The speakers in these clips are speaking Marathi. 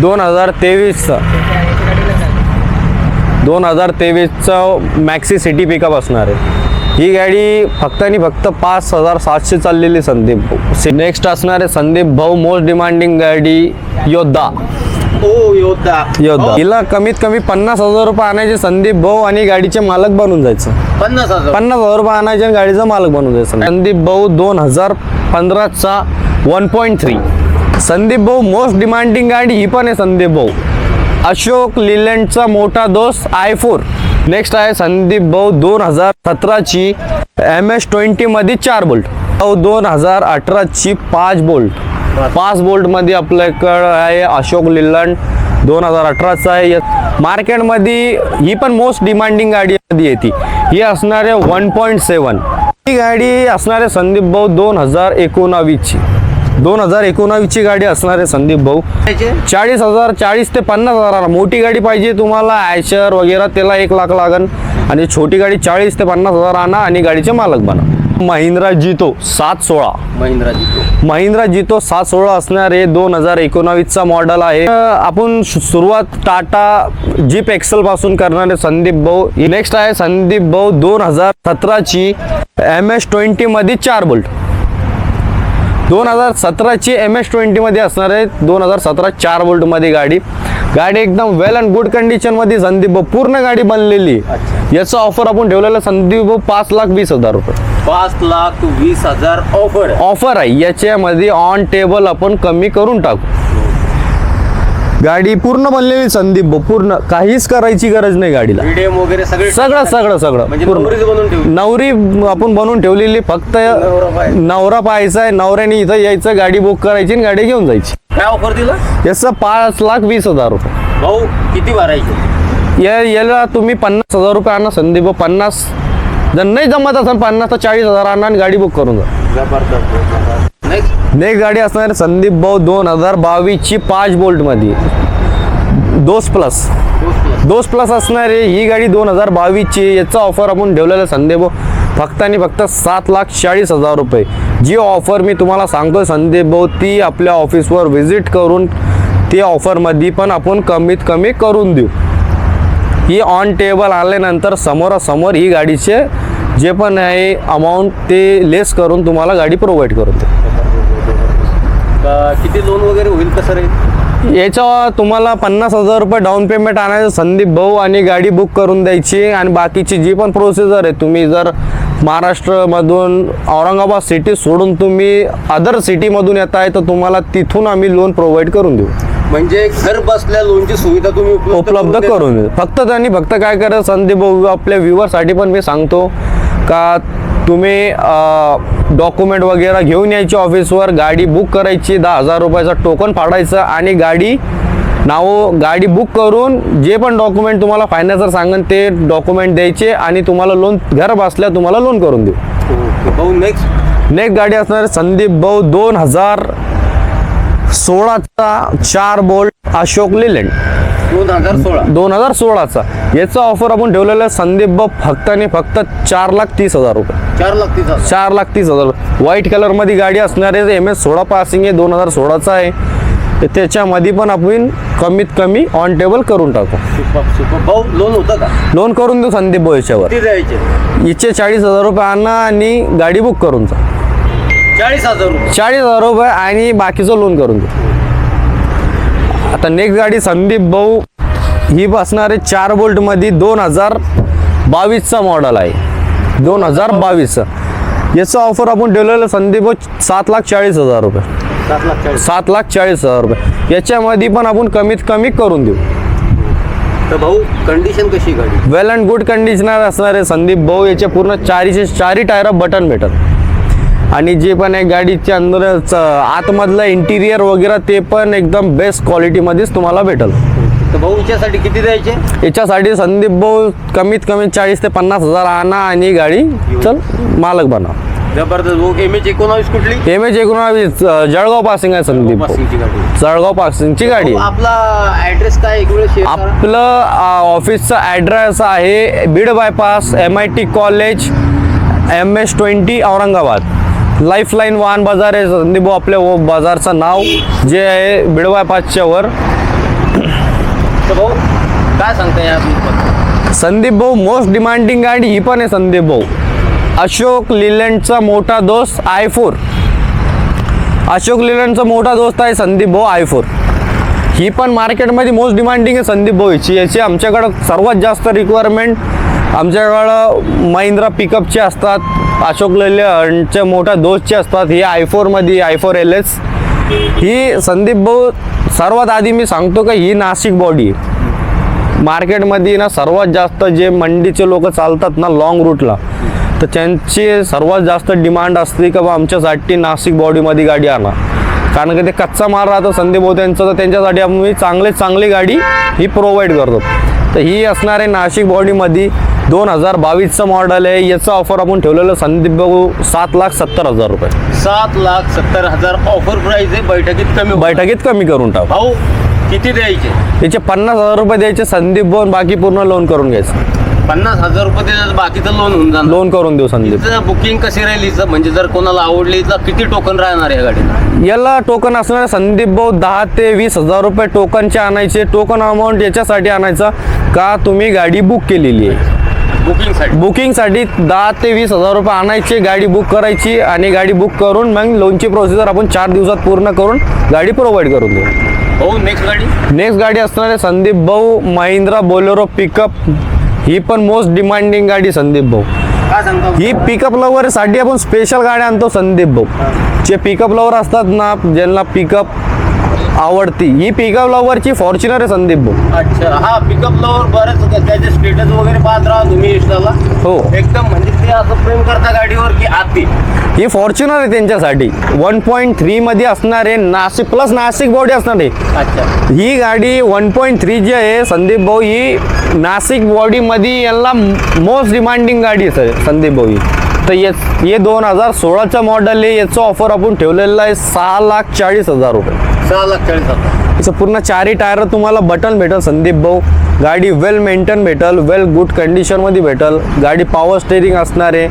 दोन हजार तेवीसचा. दोन हजार तेवीसचं मॅक्सी सिटी पिकअप असणार आहे. ही गाडी फक्त आणि फक्त पाच हजार सातशे चाललेली संदीप भाऊ. नेक्स्ट असणार आहे संदीप भाऊ मोस्ट डिमांडिंग गाडी योद्धा. ओ योद्धा. योद्धा. हिला कमीत कमी पन्नास हजार रुपये आणायचे संदीप भाऊ आणि गाडीचे मालक बनून जायचं. पन्नास हजार. पन्नास हजार रुपये आणायचे आणि गाडीचा मालक बनून जायचं. संदीप भाऊ दोन हजार पंधराचा वन पॉईंट थ्री संदीप भाऊ मोस्ट डिमांडिंग गाडी ही पण आहे संदीप भाऊ. अशोक लिलँडचा मोठा दोस्त आय फोर. नेक्स्ट आहे संदीप भाऊ दोन हजार सतराची एम एस ट्वेंटीमध्ये चार बोल्ट. दोन हजार अठराची पाच बोल्ट. पाच बोल्टमध्ये आपल्याकडं आहे अशोक लिलंड दोन हजार अठराचा आहे. मार्केटमध्ये ही पण मोस्ट डिमांडिंग गाडीमध्ये येते. ही असणार आहे वन पॉईंट सेवन. ही गाडी असणार आहे संदीप भाऊ दोन हजार एकोणावीसची. दोन हजार एकोणावीसची गाडी असणार आहे संदीप भाऊ. चाळीस हजार चाळीस ते पन्नास हजाराला मोठी गाडी पाहिजे तुम्हाला. आयशर वगैरे त्याला एक लाख लागन. आणि छोटी गाडी चाळीस ते पन्नास हजार आणा आणि गाडीचे मालक बना. महिंद्रा जितो सात सोळा. महिंद्रा जितो. महिंद्रा जितो सात सोळा असणार आहे. दोन हजार एकोणावीसचा मॉडेल आहे. आपण सुरुवात टाटा जीप एक्सेल पासून करणार संदीप भाऊ. नेक्स्ट आहे संदीप भाऊ दोन हजार सतराची एम एस ट्वेंटीमध्ये चार बोल्ट दोन हजार सतराची एम एस ट्वेंटीमध्ये असणार आहे. दोन हजार सतरा चार बोल्टमध्ये गाडी. गाडी एकदम वेल अँड गुड कंडिशनमध्ये संदीप भाऊ पूर्ण गाडी बनलेली. आहे. याचं ऑफर आपण ठेवलेलं संदीप भाऊ पाच लाख वीस हजार रुपये. पाच लाख वीस हजार ऑफर ऑफर आहे. याच्यामध्ये ऑन टेबल आपण कमी करून टाकू. गाडी पूर्ण बनलेली संदीप भाऊ. पूर्ण काहीच करायची गरज नाही गाडीला. वगैरे सगळे सगळं सगळं सगळं. म्हणजे पूर्ण. नवरीच बनवून ठेवली. नवरी आपण बनवून ठेवलेली. फक्त नवरा पाहायचा. नवरा पाहायचा आहे. नवऱ्याने इथं यायचं गाडी बुक करायची आणि गाडी घेऊन जायची. काय ऑफर दिला? याचं पाच लाख वीस हजार रुपये. भाऊ किती भरायचे या याला तुम्ही पन्नास हजार रुपये आणा संदीप भाऊ. पन्नास जर नाही जमत असेल पन्नास तर चाळीस हजार आणा आणि गाडी बुक करून जा. जबरदस्त. नेक्स्ट नेक्स्ट गाडी असणार संदीप भाऊ दोन हजार बावीसची पाच बोल्टमध्ये. दोस प्लस. दोस प्लस असणार आहे ही गाडी दोन हजार बावीसची. याचा ऑफर आपण ठेवलेला संदीप भाऊ. फक्त आणि फक्त सात लाख चाळीस हजार रुपये. जी ऑफर मी तुम्हाला सांगतोय संदीप भाऊ ती आपल्या ऑफिसवर व्हिजिट करून ती ऑफरमध्ये पण आपण कमीत कमी करून देऊ. ही ऑन टेबल आल्यानंतर समोरासमोर ही गाडीचे जे पण आहे अमाऊंट ते लेस करून तुम्हाला गाडी प्रोव्हाइड करून देऊ किती लोन वगैरे होईल कसं रे याच्या तुम्हाला पन्नास हजार रुपये डाऊन पेमेंट आणायचं संदीप भाऊ आणि गाडी बुक करून द्यायची आणि बाकीची जी पण प्रोसिजर आहे तुम्ही जर महाराष्ट्रमधून औरंगाबाद सिटी सोडून तुम्ही अदर सिटीमधून येत आहे तर तुम्हाला तिथून आम्ही लोन प्रोव्हाइड करून देऊ. म्हणजे घर बसल्या लोनची सुविधा तुम्ही उपलब्ध. करून देऊ. फक्त त्यांनी फक्त काय करा संदीप भाऊ आपल्या व्ह्युअरसाठी पण मी सांगतो का तुम्ही डॉक्युमेंट वगैरे घेऊन यायची ऑफिसवर गाडी बुक करायची दहा हजार रुपयाचं टोकन फाडायचं आणि गाडी नाव गाडी बुक करून जे पण डॉक्युमेंट तुम्हाला फायनान्सर सांगन ते डॉक्युमेंट द्यायचे आणि तुम्हाला लोन घर बसल्या तुम्हाला लोन करून देऊ. भाऊ नेक्स्ट नेक्स्ट गाडी असणार संदीप भाऊ दोन हजार सोळाचा चार बोल्ट अशोक लिलँड दोन हजार सोळा. दोन हजार सोळाचा. याचा ऑफर आपण ठेवलेला संदीप बाब फक्त आणि फक्त चार लाख तीस हजार रुपये. चार लाख तीस हजार. चार लाख तीस हजार. व्हाईट कलरमध्ये गाडी असणार आहे. एम एस सोळा पासिंग आहे. दोन हजार सोळाचा आहे. तर त्याच्यामध्ये पण आपण कमीत कमी ऑन टेबल करून टाकू. Super super. भाऊ लोन होतं का? लोन करून देऊ संदीप भाऊ याच्यावर. किती द्यायचे? हिचे चाळीस हजार रुपये आणा आणि गाडी बुक करून जा. चाळीस हजार रुपये. चाळीस हजार रुपये आणि बाकीचं लोन करून देऊ. आता नेक्स्ट गाडी संदीप भाऊ. ही बसणार चार बोल्टमध्ये दोन हजार बावीसचा मॉडेल आहे. दोन हजार बावीसचं याचं ऑफर आपण ठेवलेलं संदीप भाऊ सात लाख चाळीस हजार रुपये. सात लाख चाळीस. हजार रुपये. याच्यामध्ये पण आपण कमीत कमी करून देऊ. तर भाऊ कंडिशन कशी गाडी वेल अँड गुड कंडिशनर असणार संदीप भाऊ. याचे पूर्ण चारीचे चारी टायर बटन भेटत आणि जे पण आहे गाडीच्या अंदर च- आतमधलं इंटिरियर वगैरे ते पण एकदम बेस्ट क्वालिटीमध्येच तुम्हाला भेटल. तर भाऊ याच्यासाठी किती द्यायचे? याच्यासाठी संदीप भाऊ कमीत कमी चाळीस ते पन्नास हजार आणा आणि गाडी चल मालक बना. जबरदस्त. भाऊ एम एच एकोणावीस कुठली? एम एच एकोणावीस जळगाव पासिंग आहे संदीप पासिंगची गाडी. जळगाव पासिंगची गाडी. आहे. आपला ऍड्रेस काय एक करा. आपलं अ, ऑफिसचा ॲड्रेस आहे Beed bypass M I T college M S twenty Aurangabad. Lifeline वाहन बाजार आहे. संदीप भाऊ आपल्या व बाजारचं नाव जे आहे बीड बायपासच्या वर. तर भाऊ काय सांगता या संदीप भाऊ मोस्ट डिमांडिंग गाडी ही पण आहे संदीप भाऊ अशोक लिलँडचा मोठा दोस्त आय फोर अशोक लिलँडचा मोठा दोस्त आहे संदीप भाऊ आय फोर ही पण मार्केटमध्ये मोस्ट डिमांडिंग आहे संदीप भाऊची याची आमच्याकडं सर्वात जास्त रिक्वायरमेंट आमच्याकडं महिंद्रा पिकअपचे असतात. अशोक लेलँडचे मोठा दोषचे असतात. ही आय फोरमध्ये आय फोर एल एस ही संदीप भाऊ सर्वात आधी मी सांगतो का ही नाशिक बॉडी मार्केटमध्ये ना सर्वात जास्त जे मंडीचे लोक चालतात ना लॉंग रूटला तर त्यांची सर्वात जास्त डिमांड असते का बा आमच्यासाठी नाशिक बॉडीमध्ये गाडी आणा. कारण की ते कच्चा माल राहतो संदीप भाऊ त्यांचं तर त्यांच्यासाठी आम्ही चांगले चांगली गाडी ही प्रोव्हाइड करतो. तर ही असणार आहे नाशिक बॉडीमध्ये दोन हजार बावीसचं मॉडेल आहे. याचं ऑफर आपण ठेवलेलं संदीप भाऊ सात लाख सत्तर हजार रुपये. सात लाख सत्तर हजार ऑफर प्राइस आहे. बैठकीत कमी. बैठकीत कमी करून टाकू. भाऊ किती द्यायचे? याचे पन्नास हजार रुपये द्यायचे संदीप भाऊ आणि बाकी पूर्ण लोन करून घ्यायचं. पन्नास हजार रुपये दिले बाकीचं लोन होऊन जाणार. लोन करून देऊ संदीप. बुकिंग कशी राहील हिचं म्हणजे जर कोणाला आवडली तर किती टोकन राहणार या गाडीला? याला टोकन असणार संदीप भाऊ दहा ते वीस हजार रुपये टोकनचे आणायचे. टोकन अमाऊंट याच्यासाठी आणायचा का? तुम्ही गाडी बुक केलेली आहे. बुकिंगसाठी. बुकिंगसाठी दहा ते वीस हजार रुपये आणायचे गाडी बुक करायची आणि गाडी बुक करून मग लोनची प्रोसिजर आपण चार दिवसात पूर्ण करून गाडी प्रोव्हाइड करून देऊ. हो नेक्स्ट गाडी? नेक्स्ट गाडी असणार आहे संदीप भाऊ महिंद्रा बोलेरो पिकअप ही पण मोस्ट डिमांडिंग गाडी संदीप भाऊ. ही पिकअप लवरसाठी आपण स्पेशल गाड्या आणतो संदीप भाऊ. जे पिकअप लवर असतात ना ज्यांना पिकअप आवडती. ही पिकअप लवरची फॉर्च्युनर आहे संदीप भाऊ. अच्छा हा पिकअप लवर बरेच त्याचे स्टेटस वगैरे पाहत राहा तुम्ही इंस्टाला हो. एकदम म्हणजे ते असं प्रेम करता गाडीवर की आती. ही फॉर्च्युनर आहे त्यांच्यासाठी. वन पॉईंट थ्रीमध्ये असणार आहे नाशिक प्लस नाशिक बॉडी असणार. आहे अच्छा. ही गाडी वन पॉईंट थ्री जी आहे संदीप भाऊ ही नाशिक बॉडीमध्ये यांना मोस्ट डिमांडिंग गाडी आहे सर संदीप भाऊ ही. तर ये हे दोन हजार सोळाचं मॉडेल आहे. याचं ऑफर आपण ठेवलेलं आहे सहा लाख चाळीस हजार रुपये. सहा लाख चाळीस हजार याचं पूर्ण चारही टायर तुम्हाला बटन भेटल संदीप भाऊ. गाडी वेल मेंटेन भेटल वेल गुड कंडिशनमध्ये भेटल. गाडी पॉवर स्टेरिंग असणार आहे.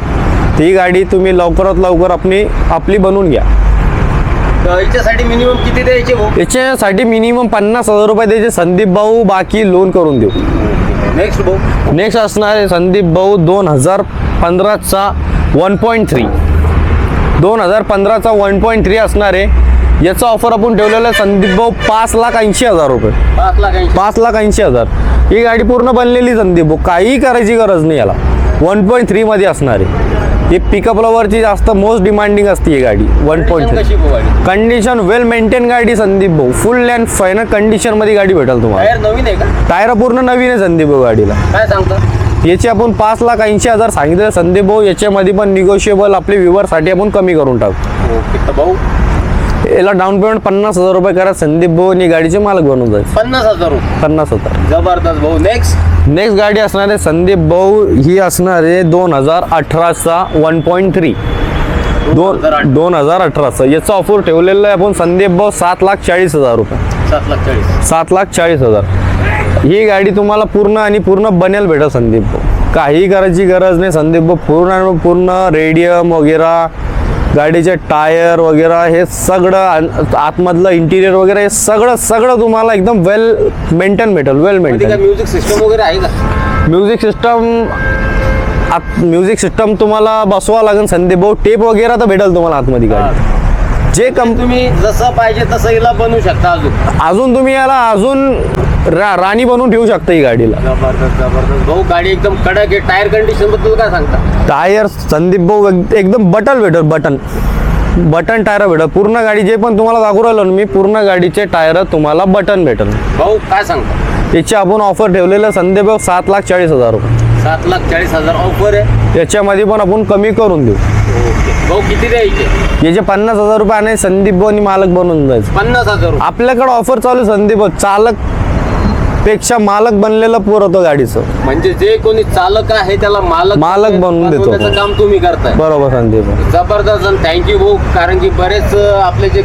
ती गाडी तुम्ही लवकरात लवकर आपली आपली बनवून घ्या. तर याच्यासाठी मिनिमम किती द्यायचे भाऊ? याच्यासाठी मिनिमम पन्नास हजार रुपये द्यायचे. संदीप भाऊ बाकी लोन करून देऊ. नेक्स्ट भाऊ. नेक्स्ट असणार आहे संदीप भाऊ दोन हजार पंधराचा वन पॉईंट थ्री दोन हजार पंधराचा वन पॉईंट थ्री असणार आहे. याचं ऑफर आपण ठेवलेलं आहे संदीप भाऊ पाच लाख ऐंशी हजार रुपये. पाच लाख ऐंशी. हजार. ही गाडी पूर्ण बनलेली संदीप भाऊ. काहीही करायची गरज नाही याला. वन पॉईंट थ्रीमध्ये असणार आहे. ही पिकअप लवरची जास्त मोस्ट डिमांडिंग असते ही गाडी. One point three condition well maintain गाडी संदीप भाऊ. फुल अँड फायनल कंडिशनमध्ये गाडी भेटेल तुम्हाला. टायर नवीन आहे का? टायर पूर्ण नवीन आहे संदीप भाऊ गाडीला. काय सांगता? याची आपण पाच लाख ऐंशी हजार सांगितलं. संदीप भाऊ याच्यामध्ये पण निगोशिएबल आपले व्ह्युअरसाठी आपण कमी करून टाकू. ओके तर भाऊ याला डाऊन पेमेंट पन्नास हजार रुपये करा. संदीप भाऊ आणि गाडीचे मालक बनून जायचे पन्नास हजार रुपये. पन्नास हजार. जबरदस्त भाऊ. नेक्स्ट नेक्स्ट गाडी असणार आहे संदीप भाऊ. ही असणार आहे दोन हजार अठराचा वन पॉईंट थ्री दोन दोन हजार अठराचा. याचं ऑफर ठेवलेलं आहे आपण संदीप भाऊ. सात लाख चाळीस हजार रुपये. सात लाख चाळीस. सात लाख चाळीस हजार. ही गाडी तुम्हाला पूर्ण आणि पूर्ण बनेल भेटेल संदीप भाऊ. काही करायची गरज नाही. संदीप भाऊ पूर्ण पूर्ण रेडियम वगैरे गाडीचे टायर वगैरे हे सगळं आतमधलं इंटिरियर वगैरे हे सगळं सगळं तुम्हाला एकदम वेल मेंटेन भेटेल वेल मेंटेन म्युझिक सिस्टम वगैरे आहे का? म्युझिक सिस्टम आत म्युझिक सिस्टम तुम्हाला बसवा लागेल संदीप भाऊ. टेप वगैरे तर भेटेल तुम्हाला आतमध्ये गाडी. जे कम तुम्ही जसं पाहिजे तसं हिला बनवू शकता अजून. अजून तुम्ही याला अजून रा राणी बनवून ठेवू शकता ही गाडीला. जबरदस्त जबरदस्त. भाऊ गाडी एकदम कडक आहे. टायर कंडिशनबद्दल काय सांगता? टायर संदीप भाऊ एक- एकदम बटन भेटल बटन. बटन टायर भेटल. पूर्ण गाडी जे पण तुम्हाला दाखवू राहिलो ना मी पूर्ण गाडीचे टायर तुम्हाला बटन भेटल. भाऊ काय सांगता? याची आपण ऑफर ठेवलेलं संदीप भाऊ सात लाख चाळीस हजार रुपये. सात लाख चाळीस हजार ऑफर आहे? याच्यामध्ये पण आपण कमी करून देऊ. ओके. भाऊ किती द्यायचे? याचे पन्नास हजार रुपये आणि संदीप भाऊ आणि मालक बनवून जायचं पन्नास हजार रुपये. आपल्याकडे ऑफर चालू आहे संदीप भाऊ. चालक पेक्षा मालक बनलेलं पुरवतो गाडीचं. म्हणजे जे कोणी चालक आहे त्याला मालक मालक बनवून देतो. बनवण्याचं काम तुम्ही करताय. बरोबर संदीप भाऊ जबरदस्त आणि थँक्यू भाऊ कारण की बरेच अं, आपले जे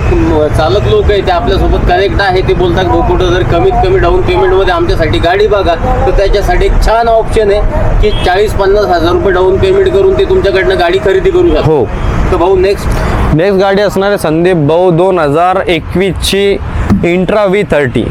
चालक लोक आहेत ते आपल्यासोबत कनेक्ट आहे ते बोलतात भाऊ कुठं जर कमीत कमी डाऊन पेमेंटमध्ये आमच्यासाठी गाडी बघा. तर त्याच्यासाठी एक छान ऑप्शन आहे की चाळीस पन्नास हजार रुपये डाऊन पेमेंट करून ते तुमच्याकडनं गाडी खरेदी करू शकतो हो. तर भाऊ नेक्स्ट नेक्स्ट गाडी असणार आहे संदीप भाऊ दोन हजार एकवीसची इंट्रा व्ही थर्टी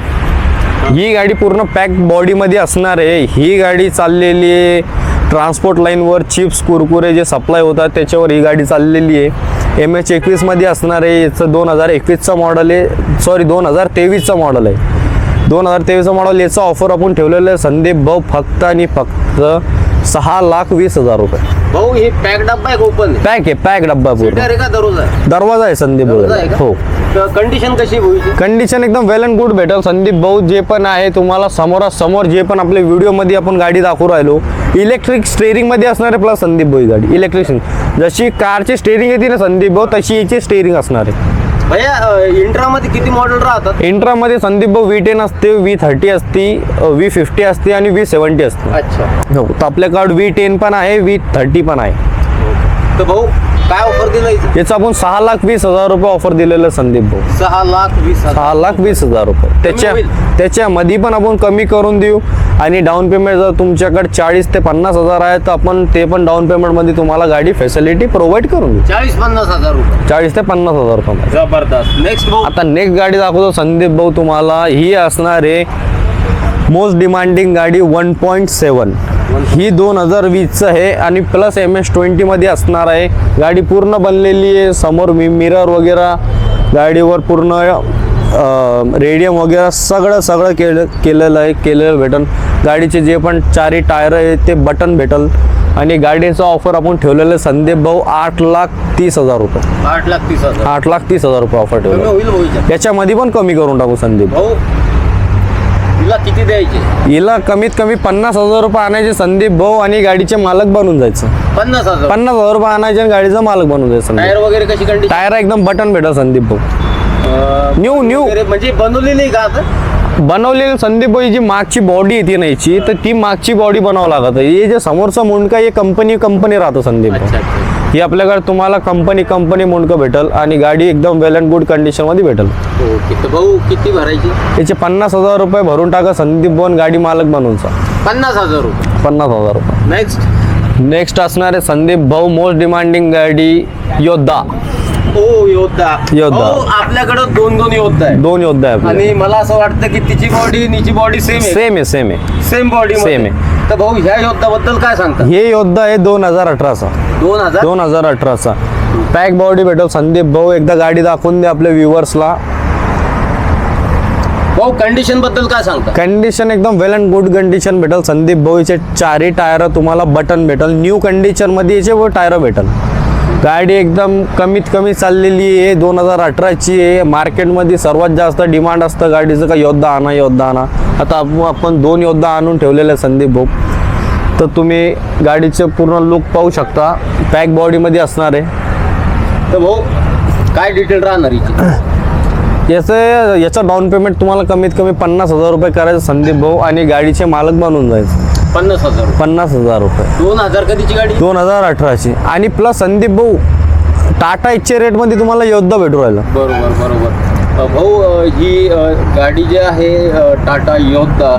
ही गाडी पूर्ण पॅक बॉडीमध्ये असणार आहे. ही गाडी चाललेली आहे. ट्रान्सपोर्ट लाईनवर चिप्स कुरकुरे जे सप्लाय होतात त्याच्यावर ही गाडी चाललेली आहे. एम एच एकवीसमध्ये असणार आहे. याचं दोन हजार एकवीसचा मॉडल आहे. सॉरी दोन हजार तेवीसचा मॉडल आहे. दोन हजार तेवीसचा मॉडल याचं ऑफर आपण ठेवलेलं आहे. संदीप भाऊ फक्त आणि फक्त सहा लाख वीस हजार रुपये. भाऊ हे पॅक डब्बा आहे ओपन पॅक आहे पॅक डब्बा पूर्ण. आहे का दरवाजा आहे? दरवाजा आहे संदीप दरवाजा आहे भाऊ का? हो. कंडिशन कशी आहे भाऊची? कंडिशन एकदम वेल अँड गुड भेटेल. संदीप भाऊ जे पण आहे तुम्हाला समोरासमोर जे पण आपल्या व्हिडिओमध्ये आपण गाडी दाखवू राहिलो इलेक्ट्रिक स्टेअरिंगमध्ये असणार आहे प्लस संदीप भाऊ ही गाडी. इलेक्ट्रिक जशी कारची स्टेअरिंग येते ना संदीप भाऊ तशी याची स्टेअरिंग असणार आहे. भैया इंट्रामध्ये किती मॉडेल राहतात? इंट्रामध्ये संदीप भाऊ व्ही टेन असते व्ही थर्टी असती व्ही फिफ्टी असते आणि व्ही सेवन्टी असते. अच्छा. हो तर आपल्याकडे व्ही टेन पण आहे व्ही थर्टी पण आहे. तर भाऊ काय ऑफर दिलं याचं आपण सहा लाख वीस हजार रुपये ऑफर दिलेलं संदीप भाऊ. सहा लाख वीस हजार. सहा लाख वीस हजार रुपये. त्याच्या होईल? त्याच्यामध्ये पण आपण कमी करून देऊ. आणि डाऊन पेमेंट जर तुमच्याकडे चाळीस ते पन्नास हजार आहे तर आपण ते पण डाऊन पेमेंटमध्ये तुम्हाला गाडी फॅसिलिटी प्रोव्हाइड करून देऊ. चाळीस पन्नास हजार रुपये. चाळीस ते पन्नास हजार रुपये. जबरदस्त. नेक्स्ट भाऊ. आता नेक्स्ट गाडी दाखवतो संदीप भाऊ तुम्हाला. ही असणार आहे मोस्ट डिमांडिंग गाडी वन पॉईंट सेवन ही दोन हजार वीसचं आहे आणि प्लस एम एस ट्वेंटीमध्ये असणार आहे. गाडी पूर्ण बनलेली आहे. समोर मी मिरर वगैरे गाडीवर पूर्ण रेडियम वगैरे सगळं सगळं केलं केलेलं आहे. केलेलं भेटल गाडीचे जे पण चारी टायर आहे ते बटन भेटल. आणि गाडीचं ऑफर आपण ठेवलेलं आहे संदीप भाऊ आठ लाख तीस हजार रुपये. आठ लाख तीस हजार. आठ लाख तीस हजार रुपये ऑफर ठेवलं याच्यामध्ये पण कमी करून टाकू संदीप. भाऊ तुला किती द्यायचे? हिला कमीत कमी पन्नास हजार रुपये आणायचे संदीप भाऊ आणि गाडीचे मालक बनून जायचं. पन्नास हजार? पन्नास हजार रुपये आणायचे आणि गाडीचा मालक बनून जायचं टायर संदीप वगैरे कशी कंडिशन टायर एकदम बटन भेटल संदीप भाऊ. New new. म्हणजे बनवलेली का आता बनवलेली संदीप भाऊ ही जी मागची बॉडी येते ना याची तर ती मागची बॉडी बनावं लागत. हे जे समोरचा मुंडका हे कंपनी कंपनी राहतं संदीप भाऊ. अच्छा. ही आपल्याकडे तुम्हाला कंपनी कंपनी मुंडकं भेटल आणि गाडी एकदम वेल अँड गुड कंडिशनमध्ये भेटल. ओके तर भाऊ किती भरायची? याचे पन्नास हजार रुपये भरून टाका संदीप आणि गाडी मालक बनवूनचा पन्नास हजार रुपये? पन्नास हजार रुपये. नेक्स्ट नेक्स्ट असणार आहे संदीप भाऊ मोस्ट डिमांडिंग गाडी योद्धा. ओ योद्धा. योद्धा. भाऊ, आपल्याकडं दोन दोन योद्धा आहे दोन योद्धा आहे आपले आणि मला असं वाटतं की तिची बॉडी निची बॉडी सेम आहे. सेम आहे सेम आहे. सेम बॉडी Same तर भाऊ ह्या योद्धाबद्दल काय सांगता? हे योद्धा आहे दोन हजार अठराचा. दोन हजार? दोन हजार अठराचा. पॅक बॉडी भेटल संदीप भाऊ एकदा गाडी दाखवून दे आपल्या व्ह्युअर्सला भाऊ कंडिशनबद्दल काय सांगता? कंडिशन एकदम वेल अँड गुड कंडिशन भेटल. संदीप भाऊचे चारही टायर तुम्हाला बटन भेटल. न्यू कंडिशनमध्ये याचे व टायर भेटल. गाडी एकदम कमीत कमी चाललेली आहे. दोन हजार अठराची आहे. मार्केटमध्ये सर्वात जास्त डिमांड असतं गाडीचं का योद्धा आणा योद्धा आणा. आता आप- आपण दोन योद्धा आणून ठेवलेले आहे संदीप भाऊ. तर तुम्ही गाडीचं पूर्ण लुक पाहू शकता. पॅक बॉडीमध्ये असणार आहे. तर भाऊ काय डिटेल राहणार याचं? याचं डाऊन पेमेंट तुम्हाला कमीत कमी पन्नास हजार रुपये करायचं संदीप भाऊ आणि गाडीचे मालक बनून जायचं. पन्नास हजार रुपये. पन्नास हजार रुपये. दोन हजार कधीची गाडी? दोन हजार अठराची. आणि प्लस संदीप भाऊ टाटा इच्छे रेटमध्ये तुम्हाला योद्धा भेटू राहिला. बरोबर बरोबर. अ, भाऊ अ, ही अ, गाडी जी आहे अ, टाटा योद्धा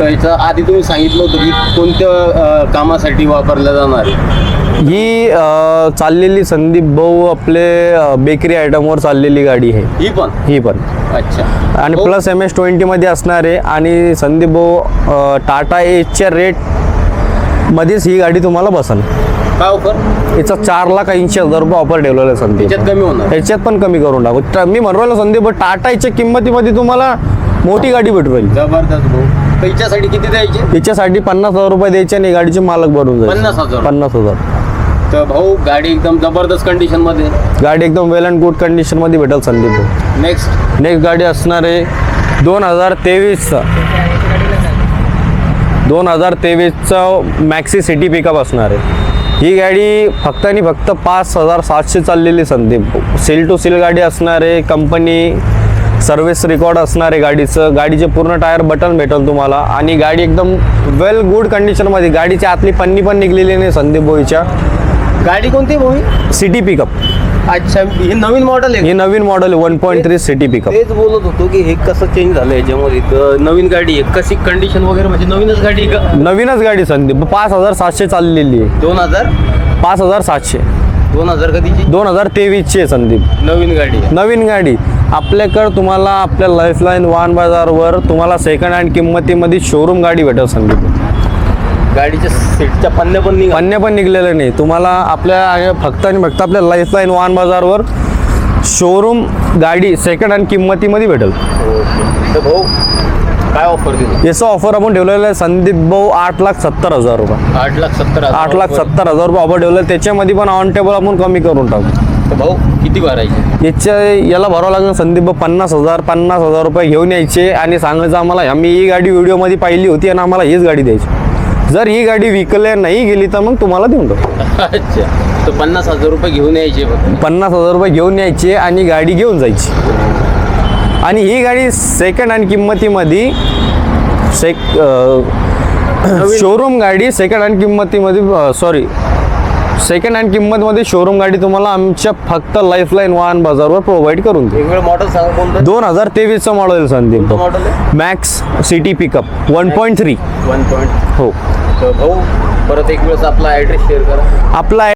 तर याचं आधी तुम्ही सांगितलं होतं की कोणत्या अ, कामासाठी वापरल्या जाणार आहे. ही अं, चाललेली संदीप भाऊ आपले अं, बेकरी आयटमवर चाललेली गाडी आहे. ही पण? ही पण. अच्छा. आणि हो. प्लस एम एस ट्वेंटीमध्ये असणार आहे आणि संदीप भाऊ अं, टाटा एचच्या रेट मध्येच ही गाडी तुम्हाला बसन. काय ऑफर याचा चार लाख ऐंशी हजार रुपये ऑफर ठेवलेला आहे संदीप. त्याच्यात कमी होणार. याच्यात पण कमी करून टाकू. ट- मी म्हणू राहिलो संदीप भाऊ, टाटाच्या किंमतीमध्ये तुम्हाला मोठी गाडी भेटू राहील. जबरदस्त भाऊ. तर हिच्यासाठी किती द्यायचे? याच्यासाठी पन्नास हजार रुपये द्यायचे आणि गाडीचे मालक बनून जायचे. पन्नास हजार. पन्नास हजार. तर भाऊ गाडी एकदम जबरदस्त कंडिशनमध्ये गाडी एकदम वेल अँड गुड कंडिशनमध्ये भेटेल संदीप भाऊ. नेक्स्ट नेक्स्ट गाडी असणार आहे दोन हजार तेवीसचा. दोन हजार तेवीसचा मॅक्सी सिटी पिकअप असणार आहे. ही गाडी फक्त आणि फक्त पाच हजार सातशे चाललेली संदीप सील टू सील गाडी असणार आहे. कंपनी सर्व्हिस रेकॉर्ड असणार आहे गाडीचं. गाडीचे पूर्ण टायर बटन भेटेल तुम्हाला. आणि गाडी एकदम वेल गुड कंडिशनमध्ये गाडीची आतली पन्नी पण निघलेली नाही संदीप बोईच्या गाडी कोणती ही? City pickup. अच्छा हे नवीन मॉडेल आहे ही नवीन model one point three city pickup. तेच बोलत होतो की हे कसं चेंज झालं याच्यामध्ये? तर नवीन गाडी आहे. कशी कंडिशन वगैरे म्हणजे नवीनच गाडी आहे का? नवीनच गाडी संदीप. पाच हजार सातशे चाललेली आहे. दोन हजार? पाच हजार सातशे. दोन हजार कधीची? दोन हजार तेवीसची आहे संदीप. नवीन गाडी आहे. नवीन गाडी. आपल्याकडं तुम्हाला आपल्या लाईफलाईन वाहन बाजारवर तुम्हाला सेकंड हँड किंमतीमध्ये शोरूम गाडी भेटेल संदीप. गाडीच्या सीटच्या पन्न्या पण निघा अन्य पण निघलेलं नाही. तुम्हाला आपल्या फक्त आणि फक्त आपल्या लाईफलाईन वाहन बाजारवर शोरूम गाडी सेकंड हँड किंमतीमध्ये भेटेल. तर भाऊ काय ऑफर दिली? याचं ऑफर आपण ठेवलेलं आहे संदीप भाऊ आठ लाख सत्तर हजार रुपये. आठ लाख सत्तर हजार आठ लाख. सत्तर हजार रुपये ऑफर ठेवलं त्याच्यामध्ये पण ऑन टेबल आपण कमी करून टाकू. तर भाऊ किती भरायचे? याच्या याला भरावं लागेल संदीप भाऊ पन्नास हजार पन्नास हजार रुपये घेऊन यायचे. आणि सांगायचं आम्हाला आम्ही ही गाडी व्हिडिओमध्ये पाहिली होती आणि आम्हाला हीच गाडी द्यायची. जर ही गाडी विकल्या नाही गेली तर मग तुम्हाला देऊन टाकू अच्छा. तर पन्नास हजार रुपये घेऊन यायचे फक्त. पन्नास हजार रुपये घेऊन यायचे आणि गाडी घेऊन जायची. आणि ही गाडी सेकंड हँड किंमतीमध्ये सेक शोरूम गाडी सेकंड हँड किंमतीमध्ये सॉरी सेकंड हँड किंमतमध्ये शोरूम गाडी तुम्हाला आमच्या फक्त लाईफलाईन वाहन बाजारवर प्रोव्हाइड करून वेळ मॉडेल सांगा कोणतं? दोन हजार तेवीसचं मॉडेल संदीप मॉडेल आहे? Maxx city pickup one point three one point हो. तर भाऊ परत एक वेळेस आपला ॲड्रेस शेअर करा. आपला